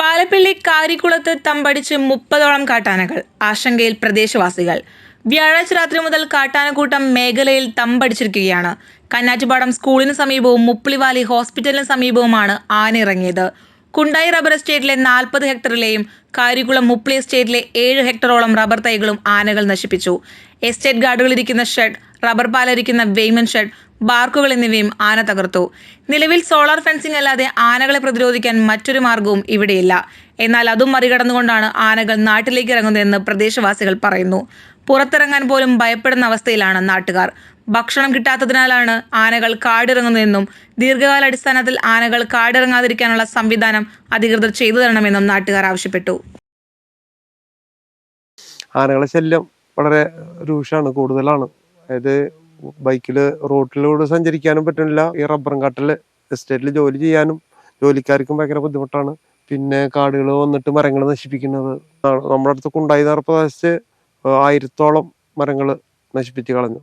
പാലപ്പിള്ളി കാരിക്കുളത്ത് തമ്പടിച്ച് മുപ്പതോളം കാട്ടാനകൾ ആശങ്കയിൽ പ്രദേശവാസികൾ. വ്യാഴാഴ്ച രാത്രി മുതൽ കാട്ടാനക്കൂട്ടം മേഖലയിൽ തമ്പടിച്ചിരിക്കുകയാണ്. കന്നാറ്റുപാടം സ്കൂളിന് സമീപവും മുപ്പിളിവാലി ഹോസ്പിറ്റലിന് സമീപവുമാണ് ആന ഇറങ്ങിയത് കുണ്ടായി റബ്ബർ എസ്റ്റേറ്റിലെ നാൽപ്പത് ഹെക്ടറിലെയും കാരിക്കുളം മുപ്പിളി എസ്റ്റേറ്റിലെ ഏഴ് ഹെക്ടറോളം റബ്ബർ തൈകളും ആനകൾ നശിപ്പിച്ചു. എസ്റ്റേറ്റ് ഗാർഡുകളിരിക്കുന്ന ഷെഡ് റബ്ബർ പാലരിക്കുന്ന വെയ്മൻ ഷെഡ് ബാർക്കുകൾ എന്നിവയും ആന തകർത്തു. നിലവിൽ സോളാർ ഫെൻസിംഗ് അല്ലാതെ ആനകളെ പ്രതിരോധിക്കാൻ മറ്റൊരു മാർഗവും ഇവിടെയില്ല. എന്നാൽ അതും മറികടന്നുകൊണ്ടാണ് ആനകൾ നാട്ടിലേക്ക് ഇറങ്ങുന്നതെന്ന് പ്രദേശവാസികൾ പറയുന്നു. പുറത്തിറങ്ങാൻ പോലും ഭയപ്പെടുന്ന അവസ്ഥയിലാണ് നാട്ടുകാർ. ഭക്ഷണം കിട്ടാത്തതിനാലാണ് ആനകൾ കാടിറങ്ങുന്നതെന്നും ദീർഘകാലാടിസ്ഥാനത്തിൽ ആനകൾ കാടിറങ്ങാതിരിക്കാനുള്ള സംവിധാനം അധികൃതർ ചെയ്തു തരണമെന്നും നാട്ടുകാർ ആവശ്യപ്പെട്ടു. ആനകളെ ശല്യം വളരെ രൂക്ഷമാണ് കൂടുതലാണ്. അതായത് ബൈക്കിൽ റോഡിലൂടെ സഞ്ചരിക്കാനും പറ്റുന്നില്ല. ഈ റബ്ബറും കാട്ടിൽ എസ്റ്റേറ്റിൽ ജോലി ചെയ്യാനും ജോലിക്കാർക്കും ഭയങ്കര ബുദ്ധിമുട്ടാണ്. പിന്നെ കാടുകൾ വന്നിട്ട് മരങ്ങൾ നശിപ്പിക്കുന്നത്. നമ്മുടെ അടുത്ത് കുണ്ടായി നേർ പ്രദേശത്ത് ആയിരത്തോളം മരങ്ങൾ നശിപ്പിച്ച് കളഞ്ഞു.